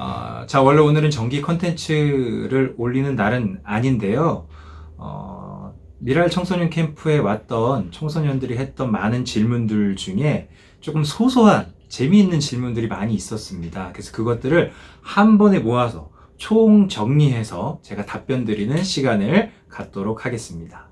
어, 자, 원래 오늘은 정기 컨텐츠를 올리는 날은 아닌데요. 어, 미랄 청소년 캠프에 왔던 청소년들이 했던 많은 질문들 중에 조금 소소한 재미있는 질문들이 많이 있었습니다. 그래서 그것들을 한 번에 모아서 총 정리해서 제가 답변 드리는 시간을 갖도록 하겠습니다.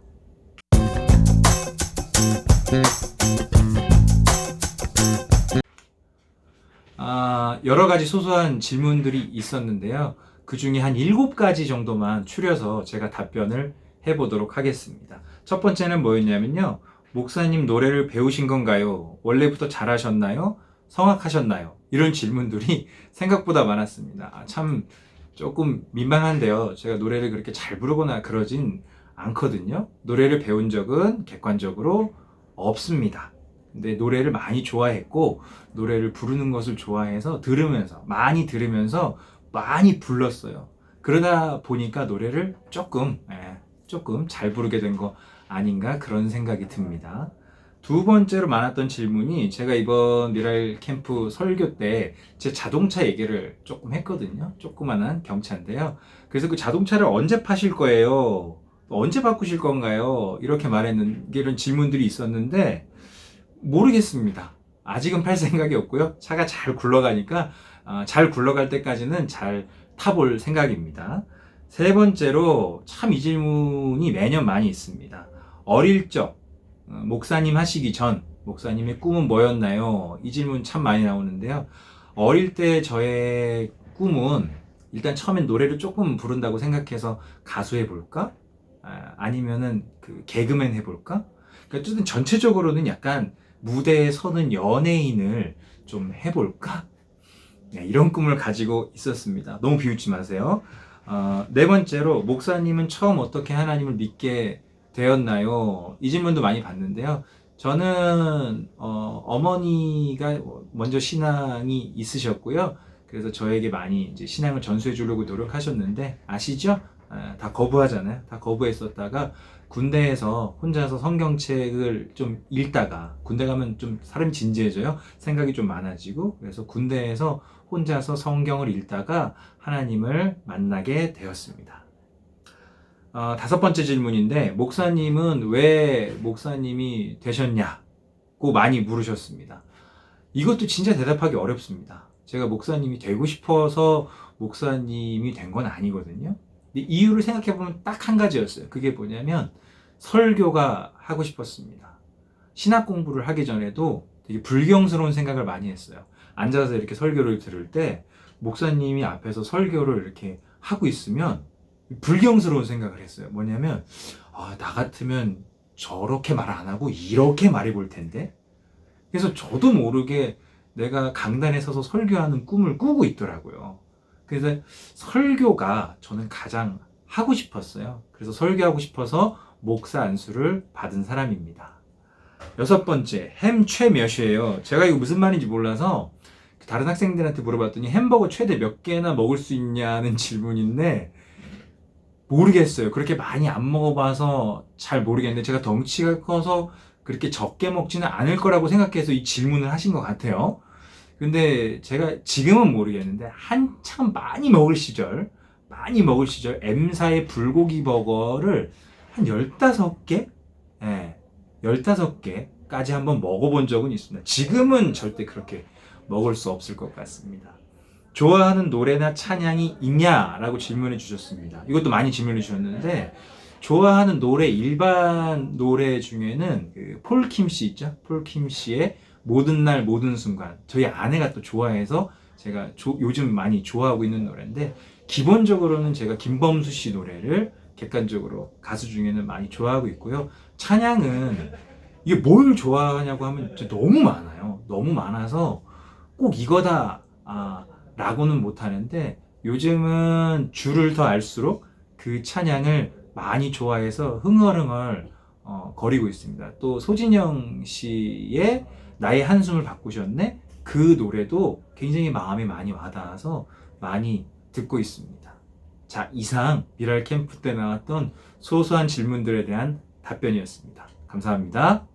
여러 가지 소소한 질문들이 있었는데요. 그 중에 한 일곱 가지 정도만 추려서 제가 답변을 해보도록 하겠습니다. 첫 번째는 뭐였냐면요. 목사님 노래를 배우신 건가요? 원래부터 잘하셨나요? 성악하셨나요? 이런 질문들이 생각보다 많았습니다. 아, 참 조금 민망한데요. 제가 노래를 그렇게 잘 부르거나 그러진 않거든요. 노래를 배운 적은 객관적으로 없습니다. 근데 노래를 많이 좋아했고 노래를 부르는 것을 좋아해서 들으면서 많이 들으면서 많이 불렀어요. 그러다 보니까 노래를 조금 예, 조금 잘 부르게 된 거 아닌가 그런 생각이 듭니다. 두 번째로 많았던 질문이 제가 이번 미랄 캠프 설교 때 제 자동차 얘기를 조금 했거든요. 조그만한 경차인데요. 그래서 그 자동차를 언제 파실 거예요? 언제 바꾸실 건가요? 이렇게 말했는 게 이런 질문들이 있었는데 모르겠습니다. 아직은 팔 생각이 없고요. 차가 잘 굴러가니까 어, 잘 굴러갈 때까지는 잘 타볼 생각입니다. 세 번째로 참 이 질문이 매년 많이 있습니다. 어릴 적 어, 목사님 하시기 전 목사님의 꿈은 뭐였나요? 이 질문 참 많이 나오는데요. 어릴 때 저의 꿈은 일단 처음엔 노래를 조금 부른다고 생각해서 가수 해볼까? 아, 아니면은 그 개그맨 해볼까? 그러니까 전체적으로는 약간 무대에 서는 연예인을 좀 해볼까? 네, 이런 꿈을 가지고 있었습니다. 너무 비웃지 마세요. 어, 네 번째로, 목사님은 처음 어떻게 하나님을 믿게 되었나요? 이 질문도 많이 받는데요. 저는, 어, 어머니가 먼저 신앙이 있으셨고요. 그래서 저에게 많이 이제 신앙을 전수해 주려고 노력하셨는데, 아시죠? 아, 다 거부하잖아요. 다 거부했었다가, 군대에서 혼자서 성경책을 좀 읽다가 군대 가면 좀 사람이 진지해져요. 생각이 좀 많아지고 그래서 군대에서 혼자서 성경을 읽다가 하나님을 만나게 되었습니다. 어, 다섯 번째 질문인데 목사님은 왜 목사님이 되셨냐고 많이 물으셨습니다. 이것도 진짜 대답하기 어렵습니다. 제가 목사님이 되고 싶어서 목사님이 된 건 아니거든요. 이유를 생각해 보면 딱 한 가지였어요. 그게 뭐냐면 설교가 하고 싶었습니다. 신학 공부를 하기 전에도 되게 불경스러운 생각을 많이 했어요. 앉아서 이렇게 설교를 들을 때 목사님이 앞에서 설교를 이렇게 하고 있으면 불경스러운 생각을 했어요. 뭐냐면 아, 나 같으면 저렇게 말 안 하고 이렇게 말해 볼 텐데. 그래서 저도 모르게 내가 강단에 서서 설교하는 꿈을 꾸고 있더라고요. 그래서 설교가 저는 가장 하고 싶었어요. 그래서 설교하고 싶어서 목사 안수를 받은 사람입니다. 여섯 번째, 햄 최 몇이에요? 제가 이거 무슨 말인지 몰라서 다른 학생들한테 물어봤더니 햄버거 최대 몇 개나 먹을 수 있냐는 질문인데 모르겠어요. 그렇게 많이 안 먹어봐서 잘 모르겠는데 제가 덩치가 커서 그렇게 적게 먹지는 않을 거라고 생각해서 이 질문을 하신 것 같아요. 근데 제가 지금은 모르겠는데 한참 많이 먹을 시절, 많이 먹을 시절 M사의 불고기 버거를 한 15개? 예, 15개까지 한번 먹어본 적은 있습니다. 지금은 절대 그렇게 먹을 수 없을 것 같습니다. 좋아하는 노래나 찬양이 있냐 라고 질문해 주셨습니다. 이것도 많이 질문해 주셨는데 좋아하는 노래 일반 노래 중에는 그 폴킴 씨 있죠? 폴킴 씨의 모든 날 모든 순간 저희 아내가 또 좋아해서 제가 조, 요즘 많이 좋아하고 있는 노래인데 기본적으로는 제가 김범수 씨 노래를 객관적으로 가수 중에는 많이 좋아하고 있고요. 찬양은 이게 뭘 좋아하냐고 하면 너무 많아요. 너무 많아서 꼭 이거다 아, 라고는 못하는데 요즘은 줄을 더 알수록 그 찬양을 많이 좋아해서 흥얼흥얼 어, 거리고 있습니다. 또 소진영 씨의 나의 한숨을 바꾸셨네 그 노래도 굉장히 마음에 많이 와닿아서 많이 듣고 있습니다. 자, 이상 미랄 캠프 때 나왔던 소소한 질문들에 대한 답변이었습니다. 감사합니다.